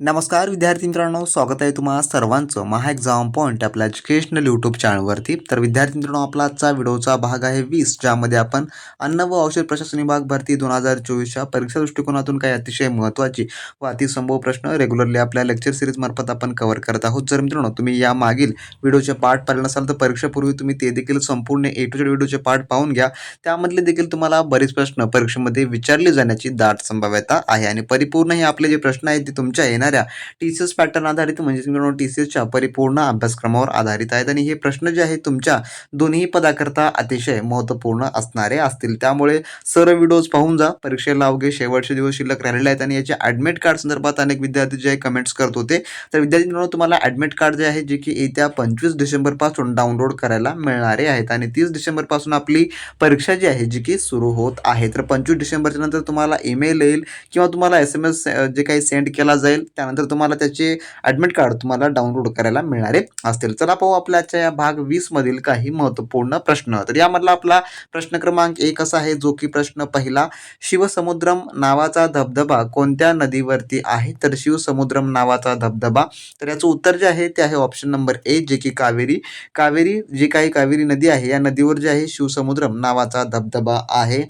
नमस्कार विद्यार्थी मित्रांनो स्वागत आहे तुम्हाला सर्वांचं महा एक्झाम पॉईंट आपल्या एज्युकेशनल यूट्यूब चॅनलवरती तर विद्यार्थी मित्रांनो आपला आजचा व्हिडिओचा भाग आहे वीस ज्यामध्ये आपण अन्न व औषध प्रशासन विभाग भरती दोन हजार चोवीसच्या परीक्षा दृष्टिकोनातून काही अतिशय महत्त्वाची व अतिसंभव प्रश्न रेग्युलरली आपल्या लेक्चर सिरीजमार्फत आपण कव्हर करत आहोत. जर मित्रांनो तुम्ही या मागील व्हिडिओचे पाठ पाहिले नसाल तर परीक्षेपूर्वी तुम्ही ते देखील संपूर्ण ए टू जेड व्हिडिओचे पाठ पाहून घ्या. त्यामधले देखील तुम्हाला बरेच प्रश्न परीक्षेमध्ये विचारले जाण्याची दाट संभाव्यता आहे. आणि परिपूर्ण हे आपले जे प्रश्न आहेत ते तुमच्या येणाऱ्या टी सी एस पॅटर्न आधारित म्हणजेच मित्रांनो टी सी एसच्या परिपूर्ण अभ्यासक्रमावर आधारित आहेत. आणि हे प्रश्न जे आहेत तुमच्या दोन्ही पदाकरता अतिशय महत्त्वपूर्ण असणारे असतील. त्यामुळे सर्व व्हिडिओज पाहून जा. परीक्षेला अवघे शेवटचे दिवस शिल्लक राहिलेले आहेत. आणि याचे ॲडमिट कार्ड संदर्भात अनेक विद्यार्थी जे आहे कमेंट्स करत होते. तर विद्यार्थी मित्रांनो तुम्हाला ॲडमिट कार्ड जे आहे जे की येत्या पंचवीस डिसेंबरपासून डाउनलोड करायला मिळणारे आहेत. आणि तीस डिसेंबरपासून आपली परीक्षा जी आहे जी की सुरू होत आहे. तर पंचवीस डिसेंबरच्या नंतर तुम्हाला ईमेल येईल किंवा तुम्हाला एस एम एस जे काही सेंड केला जाईल त्यानंतर तुम्हाला त्याचे ॲडमिट कार्ड तुम्हाला डाउनलोड करायला मिळणारे असतील. चला पाहू आपल्याच्या या भाग वीसमधील काही महत्त्वपूर्ण प्रश्न. तर यामधला आपला प्रश्न क्रमांक एक असा आहे जो की प्रश्न पहिला शिवसमुद्रम नावाचा धबधबा कोणत्या नदीवरती आहे? तर शिवसमुद्रम नावाचा धबधबा. तर याचं उत्तर जे आहे ते आहे ऑप्शन नंबर ए जे की कावेरी. कावेरी जी काही कावेरी नदी आहे या नदीवर जे आहे शिवसमुद्रम नावाचा धबधबा आहे.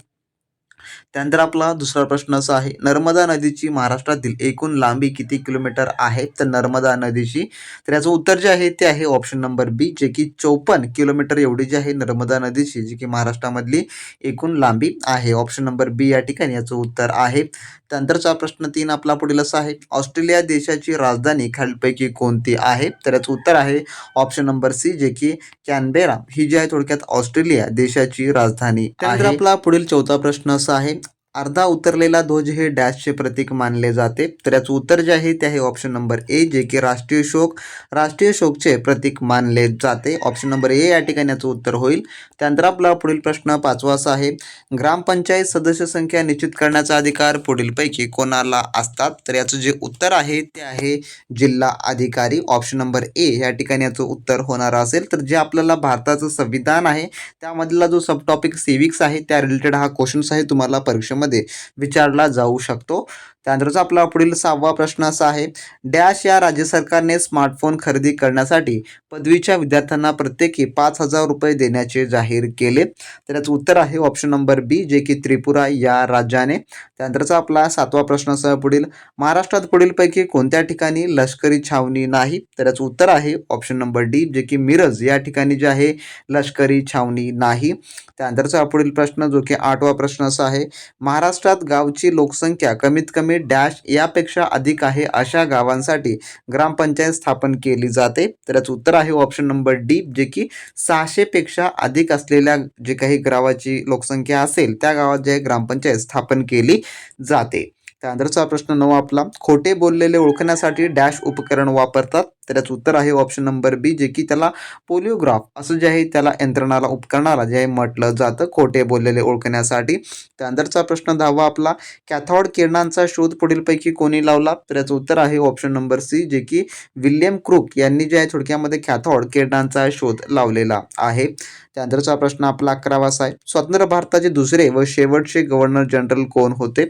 त्यानंतर आपला दुसरा प्रश्न असा आहे नर्मदा नदीची महाराष्ट्रातील एकूण लांबी किती किलोमीटर आहे? तर नर्मदा नदीची तर याचं उत्तर जे आहे ते आहे ऑप्शन नंबर बी जे की चौपन्न किलोमीटर एवढी जी आहे नर्मदा नदीची जी की महाराष्ट्रामधली एकूण लांबी आहे. ऑप्शन नंबर बी या ठिकाणी याचं उत्तर आहे. त्यानंतरचा प्रश्न तीन आपला पुढील असा आहे ऑस्ट्रेलिया देशाची राजधानी खालीलपैकी कोणती आहे? तर याचं उत्तर आहे ऑप्शन नंबर सी जे की कॅनबेरा. ही जी आहे थोडक्यात ऑस्ट्रेलिया देशाची राजधानी त्यानंतर. आपला पुढील चौथा प्रश्न असा आहे अर्धा उतरलेला ध्वज हे डॅशचे प्रतीक मानले जाते. तर याचं उत्तर जे आहे ते आहे ऑप्शन नंबर ए जे की राष्ट्रीय शोक. राष्ट्रीय शोकचे प्रतीक मानले जाते. ऑप्शन नंबर ए या ठिकाणी याचं उत्तर होईल. त्यानंतर आपला पुढील प्रश्न पाचवा असा आहे. ग्रामपंचायत सदस्य संख्या निश्चित करण्याचा अधिकार पुढीलपैकी कोणाला असतात? तर याचं जे उत्तर आहे ते आहे जिल्हा अधिकारी. ऑप्शन नंबर ए या ठिकाणी याचं उत्तर होणार असेल. तर जे आपल्याला भारताचं संविधान आहे त्यामधला जो सब टॉपिक सिविक्स आहे त्या रिलेटेड हा क्वेश्चन्स आहे तुम्हाला परीक्षेमध्ये परीक्षेमध्ये विचारला जाऊ शकतो. त्यानंतरचा आपला पुढील सहावा प्रश्न असा आहे डॅश या राज्य सरकारने स्मार्टफोन खरेदी करण्यासाठी पदवीच्या विद्यार्थ्यांना प्रत्येकी पाच हजार रुपये देण्याचे जाहीर केले. तर याचं उत्तर आहे ऑप्शन नंबर बी जे की त्रिपुरा या राज्याने. त्यानंतरचा आपला सातवा प्रश्न असा पुढील महाराष्ट्रात पुढीलपैकी कोणत्या ठिकाणी लष्करी छावणी नाही? तर याचं उत्तर आहे ऑप्शन नंबर डी जे की मिरज या ठिकाणी जे आहे लष्करी छावणी नाही. त्यानंतरचा पुढील प्रश्न जो की आठवा प्रश्न असा आहे महाराष्ट्रात गावची लोकसंख्या कमीत कमी डॅश यापेक्षा अधिक आहे अशा गावांसाठी ग्रामपंचायत स्थापन केली जाते. तर याचं उत्तर आहे ऑप्शन नंबर डी जे की सहाशेपेक्षा अधिक असलेल्या जे काही गावाची लोकसंख्या असेल त्या गावात जे आहे ग्रामपंचायत स्थापन केली जाते. त्यानंतरचा प्रश्न नऊ आपला. खोटे बोललेले ओळखण्यासाठी डॅश उपकरण वापरतात. तर याचं उत्तर आहे ऑप्शन नंबर बी जे की त्याला पोलिओग्राफ असं जे आहे त्याला यंत्रणाला उपकरणाला जे आहे म्हटलं जातं खोटे बोललेले ओळखण्यासाठी. त्यानंतरचा प्रश्न दहावा आपला कॅथॉड किरणांचा शोध पुढीलपैकी कोणी लावला? तर याचं उत्तर आहे ऑप्शन नंबर सी जे की विल्यम क्रुक यांनी जे आहे थोडक्यामध्ये कॅथॉड किरणांचा शोध लावलेला आहे. त्यानंतरचा प्रश्न आपला अकरावासा आहे स्वतंत्र भारताचे दुसरे व शेवटचे गव्हर्नर जनरल कोण होते?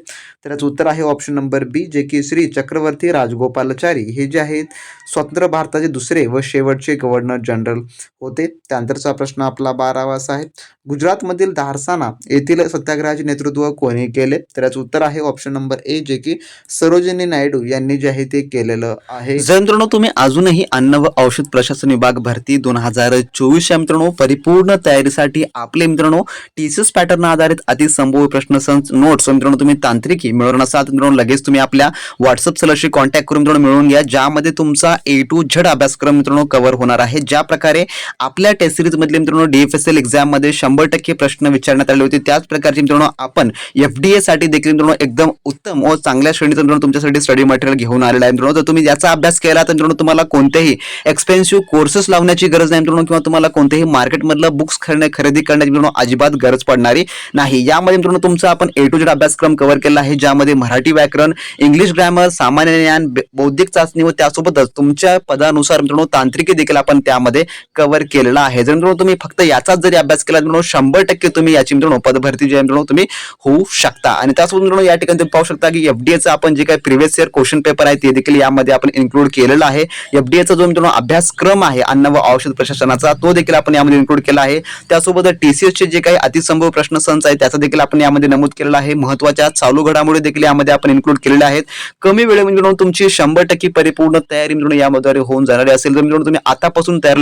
तर याचं उत्तर आहे ऑप्शन नंबर बी जे की श्री चक्रवर्ती राजगोपालाचारी. हे जे आहेत स्वतंत्र भारताचे दुसरे व शेवटचे गव्हर्नर जनरल होते. त्यानंतरचा प्रश्न आपला बारावा असा आहे. गुजरातमधील धारसाना येथील सत्याग्रहाचे नेतृत्व कोणी केले? तर याचं उत्तर आहे ऑप्शन नंबर ए जे की सरोजिनी नायडू यांनी जे आहे ते केलेलं आहे. जर मित्रांनो तुम्ही अजूनही अन्न व औषध प्रशासन विभाग भरती दोन हजार चोवीस या मित्रांनो परिपूर्ण तयारीसाठी आपले मित्रांनो टीसीएस पॅटर्न आधारित अतिसंभव प्रश्न संच नोट्स मित्रांनो तुम्ही तांत्रिकी मिळवणार असाल मित्रांनो लगेच तुम्ही आपल्या व्हॉट्सअप सलशी कॉन्टॅक्ट करून मित्रांनो मिळवून घ्या. ज्यामध्ये तुमचा ए टू झड अभ्यासक्रम मित्रांनो कव्हर होणार आहे. ज्या प्रकारे आपल्या टेस्ट सिरीज मधले मित्रांनो डीएफएसएल एक्झाममध्ये शंभर टक्के प्रश्न विचारण्यात आले होते. त्याच प्रकारचे मित्रांनो आपण एफ डी साठी देखील मित्रांनो एकदम उत्तम व चांगल्या श्रेणीचं मित्रांनो तुमच्यासाठी स्टडी मटेरियल घेऊन आलेलं आहे मित्रांनो. जर तुम्ही याचा अभ्यास केला तर मित्रांनो तुम्हाला कोणतेही एक्सपेन्सिव्ह कोर्सेस लावण्याची गरज नाही मित्रांनो किंवा तुम्हाला कोणतेही मार्केटमधलं बुक्स खरेदी खरेदी करण्याची मित्रांनो अजिबात गरज पडणारी नाही. यामध्ये मित्रांनो तुमचा आपण ए टू जेड अभ्यासक्रम कव्हर केला आहे ज्यामध्ये मराठी व्याकरण इंग्लिश ग्रॅमर सामान्य ज्ञान बौद्धिक चाचणी व त्यासोबतच तुमच्या पदानुसार मित्रांनो तांत्रिकी देखील आपण त्यामध्ये कव्हर केलेला आहे. जर मित्रांनो तुम्ही फक्त याचाच जरी अभ्यास केला तर मित्रांनो शंभर टक्के तुम्ही याची मित्रांनो पदभरती जी मित्रांनो तुम्ही होऊ शकता. आणि त्यासोबत मित्रांनो या ठिकाणी तुम्ही पाहू शकता की एफडीएचं आपण जे काही प्रिव्हियस इयर क्वेश्चन पेपर आहे ते देखील यामध्ये आपण इन्क्लूड केलेला आहे. एफडीएचा जो मित्रांनो अभ्यासक्रम आहे अन्न व औषध प्रशासनाचा तो देखील आपण यामध्ये इन्क्लूड केला आहे. त्यासोबत टीसीएसचे जे काही अतिसंभव प्रश्न संच आहे त्याचा देखील आपण यामध्ये नमूद केलेला आहे. महत्त्वाच्या चालू घडामोडी देखील यामध्ये आपण इन्क्लूड केलेल्या आहेत. कमी वेळेमध्ये मित्रांनो तुमची शंभर टक्के परिपूर्ण तयारी मित्रांनो यामध्ये होऊन जाणारी असेल. तर मित्रांनो तुम्ही आतापासून तयार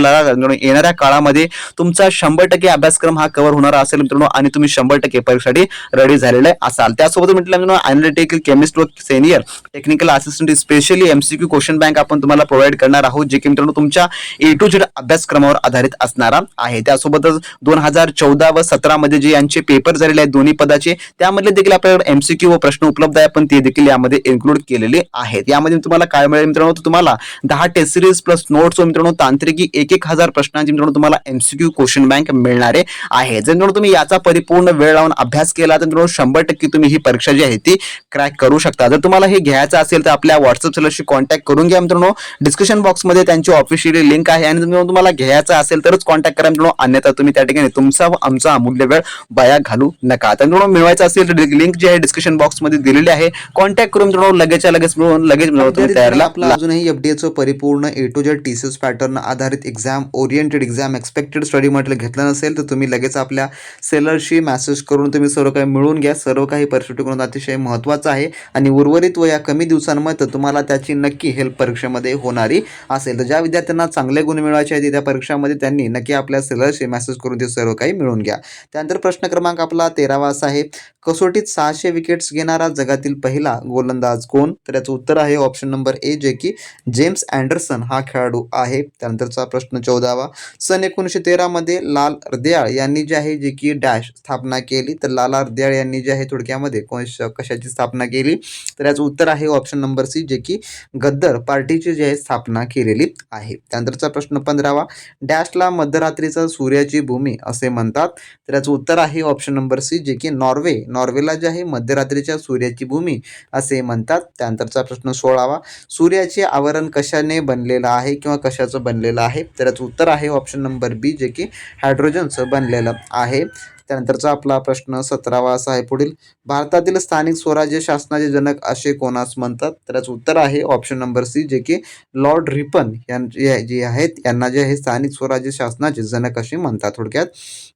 येणाऱ्या काळामध्ये तुमचा शंभर टक्के अभ्यासक्रम हा कव्हर होणार असेल मित्रांनो आणि तुम्ही शंभर टक्के परीक्षेसाठी रेडी झालेले असाल. त्यासोबत म्हटलं मित्रांनो अनालिटिकल केमिस्ट व senior technical assistant specially MCQ question bank आपण तुम्हाला प्रोव्हाइड करणार आहोत जे की मित्रांनो तुमच्या ए टू झेड अभ्यासक्रमावर आधारित असणारा आहे. त्यासोबतच दोन हजार चौदा व सतरा मध्ये जे यांचे पेपर झालेले आहेत दोन्ही पदाचे त्यामध्ये देखील आपल्याकडे एमसीक्यू व प्रश्न उपलब्ध आहे पण ते देखील यामध्ये इन्क्लूड केलेले आहेत. यामध्ये तुम्हाला काय मिळेल मित्रांनो? तुम्हाला दहा टेस्ट सिरीज प्लस नोट्स मित्रांनो तांत्रिकी एक एक हजार प्रश्नांची मित्रांनो तुम्हाला एमसीक्यू क्वेश्चन बँक मिळणारे आहे. जर मित्रांनो तुम्ही याचा परिपूर्ण वेळ लावून अभ्यास केला तर मित्रांनो शंभर टक्के तुम्ही ही परीक्षा जी आहे ती क्रॅक करू शकता. जर तुम्हाला हे घ्यायचं असेल तर आपल्या व्हॉट्सअप सेलरशी कॉन्टॅक्ट करून घ्या मित्रांनो. डिस्क्रिप्शन बॉक्समध्ये त्यांची ऑफिशियली लिंक आहे. आणि तुम्हाला घ्यायचं असेल तरच कॉन्टॅक्ट करा मित्रांनो. अन्यथा तुम्ही त्या ठिकाणी तुमचा आमचा अमूल्य वेळ वाया घालू नका. तर मित्रांनो मिळवायचं असेल तर लिंक जी आहे डिस्क्रिप्शन बॉक्समध्ये दिलेली आहे. कॉन्टॅक्ट करून मित्रांनो लगेचच्या लगेच मिळून लगेच तयारीला आपला अजूनही एफडीएचं परिपूर्ण A to Z TCS pattern आधारित exam oriented exam expected study material घेतलं नसेल तर तुम्ही लगेच आपल्या सेलरशी मेसेज करून तुम्ही सर्व काही मिळून घ्या. सर्व काही परिस्थिती करून अतिशय महत्त्वाचं आहे. आणि उर्वरित व या कमी दिवसांमध्ये तुम्हाला त्याची नक्की हेल्प परीक्षेमध्ये होणारी असेल. तर ज्या विद्यार्थ्यांना चांगले गुण मिळवायचे आहेत त्या परीक्षामध्ये त्यांनी नक्की आपल्या सेलरशी मेसेज करून ते सर्व काही मिळून घ्या. त्यानंतर प्रश्न क्रमांक आपला तेरावा असा आहे. कसोटीत सहाशे विकेट्स घेणारा जगातील पहिला गोलंदाज कोण? तर याचं उत्तर आहे ऑप्शन नंबर ए जे की जेम्स अँडरसन हा खेळाडू आहे. त्यानंतरचा प्रश्न चौदावा. सन एकोणीसशे तेरामध्ये लाल हृदयाळ यांनी जे आहे जे की डॅश स्थापना केली तर लाल अर्दयाळ यांनी जे आहे थोडक्यामध्ये कोश कशाची स्थापना केली? तर याचं उत्तर आहे ऑप्शन नंबर सी जे की गद्दर पार्टीची जी आहे स्थापना केलेली आहे. त्यानंतरचा प्रश्न पंधरावा डॅशला मध्यरात्रीचा सूर्याची भूमी असे म्हणतात. तर याचं उत्तर आहे ऑप्शन नंबर सी जे की नॉर्वे नॉर्वेला जे आहे मध्यरात्रीच्या सूर्याची भूमी असे म्हणतात. त्यानंतरचा प्रश्न सोळावा सूर्याचे आवरण कशाने बनलेलं आहे किंवा कशाचं बनलेलं आहे? तर याचं उत्तर आहे ऑप्शन नंबर बी जे की हायड्रोजनचं बनलेलं आहे. त्यानंतरचा आपला प्रश्न सतरावा असा आहे. पुढील भारतातील स्थानिक स्वराज्य शासनाचे जनक असे कोणास म्हणतात? त्याचं उत्तर आहे ऑप्शन नंबर सी जे की लॉर्ड रिपन यांचे जे आहेत यांना जे आहे स्थानिक स्वराज्य शासनाचे जनक असे म्हणतात थोडक्यात.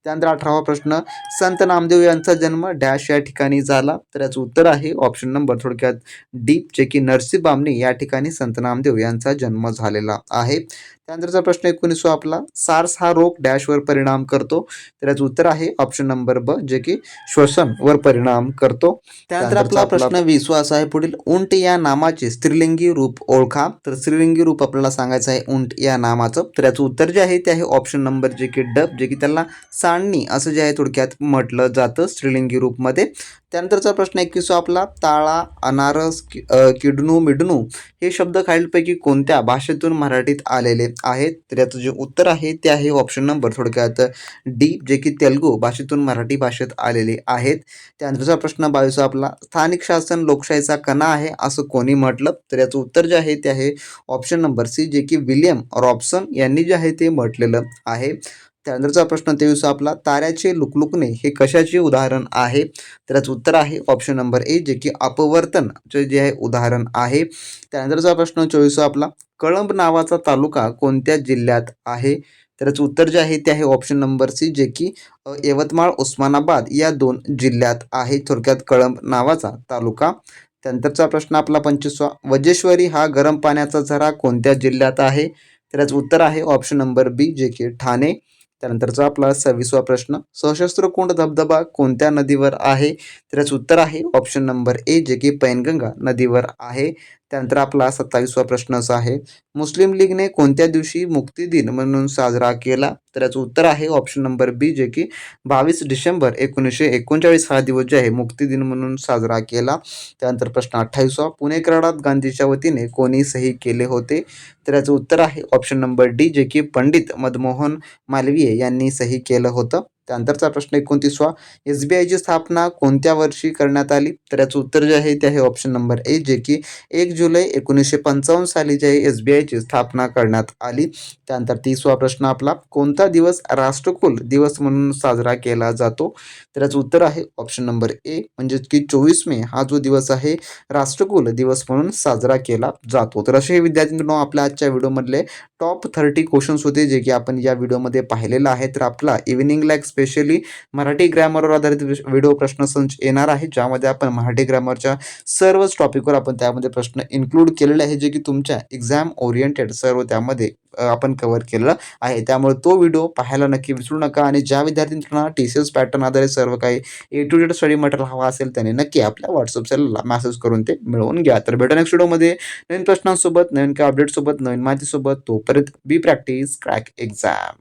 त्यानंतर अठरावा प्रश्न संत नामदेव यांचा जन्म डॅश या ठिकाणी झाला. तर याचं उत्तर आहे ऑप्शन नंबर थोडक्यात डी जे की नरसी बामणी या ठिकाणी संत नामदेव यांचा जन्म झालेला आहे. त्यानंतरचा प्रश्न एकोणीसवा आपला सार्स हा रोग डॅशवर परिणाम करतो. तर याचं उत्तर आहे ऑप्शन नंबर ब जे की श्वसन वर परिणाम करतो. त्यानंतर आपला प्रश्न विसवा असा आहे पुढील. उंट या नामाचे स्त्रीलिंगी रूप ओळखा. तर स्त्रीलिंगी रूप आपल्याला सांगायचं आहे उंट या नामाचं. तर याचं उत्तर जे आहे ते आहे ऑप्शन नंबर जे की डब जे की त्याला सांडणी असं जे आहे थोडक्यात म्हटलं जातं स्त्रीलिंगी रूपमध्ये. त्यानंतरचा प्रश्न एकवीसवा आपला ताळा अनारस कि अ, किडनू मिडनू हे शब्द खालीलपैकी कोणत्या भाषेतून मराठीत आलेले आहेत? तर याचं जे उत्तर आहे ते आहे ऑप्शन नंबर थोडक्यात डी जे की तेलगू भाषेतून मराठी भाषेत आलेले आहेत. त्यानंतरचा प्रश्न बावीसवा आपला स्थानिक शासन लोकशाहीचा कणा आहे असं कोणी म्हटलं? तर याचं उत्तर जे आहे ते आहे ऑप्शन नंबर सी जे की विलियम रॉबसन यांनी जे आहे ते म्हटलेलं आहे. त्यानंतरचा प्रश्न तेवीस आपला ताऱ्याचे लुकलुकणे हे कशाचे उदाहरण आहे? तर याचं उत्तर आहे ऑप्शन नंबर ए जे की अपवर्तनचे जे आहे उदाहरण आहे. त्यानंतरचा प्रश्न चोवीस आपला कळंब नावाचा तालुका कोणत्या जिल्ह्यात आहे? तर याचं उत्तर जे आहे ते आहे ऑप्शन नंबर सी जे की यवतमाळ उस्मानाबाद या दोन जिल्ह्यात आहे. थोडक्यात कळंब नावाचा तालुका. त्यानंतरचा प्रश्न आपला पंचवीसवा वजेश्वरी हा गरम पाण्याचा झरा कोणत्या जिल्ह्यात आहे? तर याचं उत्तर आहे ऑप्शन नंबर बी जे की ठाणे. त्यानंतरचा आपला सव्वीसवा प्रश्न सशस्त्र कुंड धबधबा कोणत्या नदीवर आहे? त्याचं उत्तर आहे ऑप्शन नंबर ए जे की पैनगंगा नदीवर आहे. त्यानंतर आपला सत्तावीसवा प्रश्न असा आहे मुस्लिम लीगने कोणत्या दिवशी मुक्ती दिन म्हणून साजरा केला? तर याचं उत्तर आहे ऑप्शन नंबर बी जे की बावीस डिसेंबर एकोणीसशे एकोणचाळीस हा दिवस जे आहे मुक्ती दिन म्हणून साजरा केला. त्यानंतर प्रश्न अठ्ठावीसवा पुणे कराडात गांधीच्या वतीने कोणी सही केले होते? तर याचं उत्तर आहे ऑप्शन नंबर डी जे की पंडित मदमोहन मालवीय यांनी सही केलं होतं. त्यानंतरचा प्रश्न एकोणतीसवा एस बी आयची स्थापना कोणत्या वर्षी करण्यात आली? तर याचं उत्तर जे आहे ते आहे ऑप्शन नंबर ए जे की एक जुलै एकोणीसशे पंचावन्न साली जे आहे एस बी आयची स्थापना करण्यात आली. त्यानंतर तीसवा प्रश्न आपला कोणता दिवस राष्ट्रकुल दिवस म्हणून साजरा केला जातो? तर याचं उत्तर आहे ऑप्शन नंबर ए म्हणजे की चोवीस मे हा जो दिवस आहे राष्ट्रकुल दिवस म्हणून साजरा केला जातो. तर असे हे विद्यार्थी मित्रांनो आपल्या आजच्या व्हिडिओमधले टॉप थर्टी क्वेश्चन्स होते जे की आपण या व्हिडिओमध्ये पाहिलेलं आहे तर आपला इव्हिनिंगला एक्सपे स्पेशली मराठी ग्रॅमरवर आधारित विश- व्हिडिओ प्रश्नसंच येणार आहे ज्यामध्ये आपण मराठी ग्रॅमरच्या सर्वच टॉपिकवर आपण त्यामध्ये प्रश्न इन्क्लूड केलेले आहे जे की तुमच्या एक्झाम ओरिएंटेड सर्व त्यामध्ये आपण कव्हर केलेलं आहे. त्यामुळे तो व्हिडिओ पाहायला नक्की विसरू नका आणि ज्या विद्यार्थ्यांना टी सी एस पॅटर्न आधारित सर्व काही up to date study material हवा असेल त्याने नक्की आपल्या व्हॉट्सअप सेलला मेसेज करून ते मिळवून घ्या. तर भेटा नेक्स्ट व्हिडिओमध्ये नवीन प्रश्नांसोबत नवीन काही अपडेटसोबत नवीन माहितीसोबत तोपर्यंत बी प्रॅक्टिस क्रॅक एक्झाम